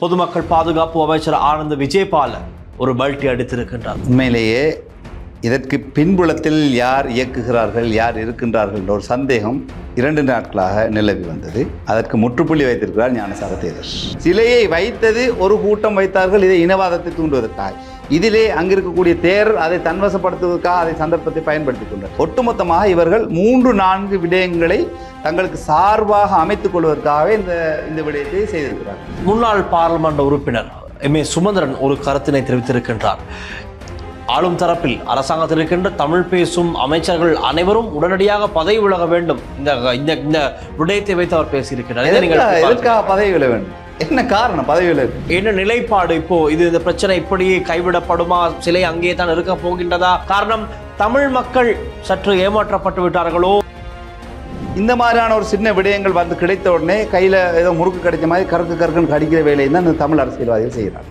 பொதுமக்கள் பாதுகாப்பு அமைச்சர் ஆனந்த் விஜயபால ஒரு பல்ட்டி அடித்திருக்கின்றார். உண்மையிலேயே இதற்கு பின்புலத்தில் யார் இயக்குகிறார்கள் யார் இருக்கின்றார்கள் என்ற ஒரு சந்தேகம் இரண்டு நாட்களாக நிலவி வந்தது. அதற்கு முற்றுப்புள்ளி வைத்திருக்கிறார் ஞானசார தேவர் சிலையை வைத்தது ஒரு கூட்டம் வைத்தார்கள் இதை இனவாதத்தை தூண்டுவதற்காக இதிலே அங்கிருக்கக்கூடிய தேரர் அதை தன்வசப்படுத்துவதற்காக அதை சந்தர்ப்பத்தை பயன்படுத்திக் கொண்டார். ஒட்டுமொத்தமாக இவர்கள் மூன்று நான்கு விடயங்களை தங்களுக்கு சார்பாக அமைத்துக் கொள்வதற்காகவே இந்த இந்த விடயத்தை செய்திருக்கிறார். முன்னாள் பாராளுமன்ற உறுப்பினர் எம் ஏ சுமந்திரன் ஒரு கருத்தினை தெரிவித்திருக்கின்றார். ஆளும் தரப்பில் அரசாங்கத்தில் இருக்கின்ற தமிழ் பேசும் அமைச்சர்கள் அனைவரும் உடனடியாக பதவி விலக வேண்டும். இந்த இந்த இந்த விடயத்தை வைத்து அவர் பேசியிருக்கிறார். எதற்காக பதவி வில வேண்டும்? என்ன காரணம் பதவி வில என்ன நிலைப்பாடு இப்போ? இது இந்த பிரச்சனை இப்படியே கைவிடப்படுமா? சிலை அங்கேயே தான் இருக்க போகின்றதா? காரணம் தமிழ் மக்கள் சற்று ஏமாற்றப்பட்டு விட்டார்களோ? இந்த மாதிரியான ஒரு சின்ன விடயங்கள் வந்து கிடைத்த உடனே கையில் ஏதோ முறுக்கு கிடைச்ச மாதிரி கறக்கு கறக்குன்னு கடிக்கிற வேலையை தான் இந்த தமிழ் அரசியல்வாதிகள் செய்கிறாங்க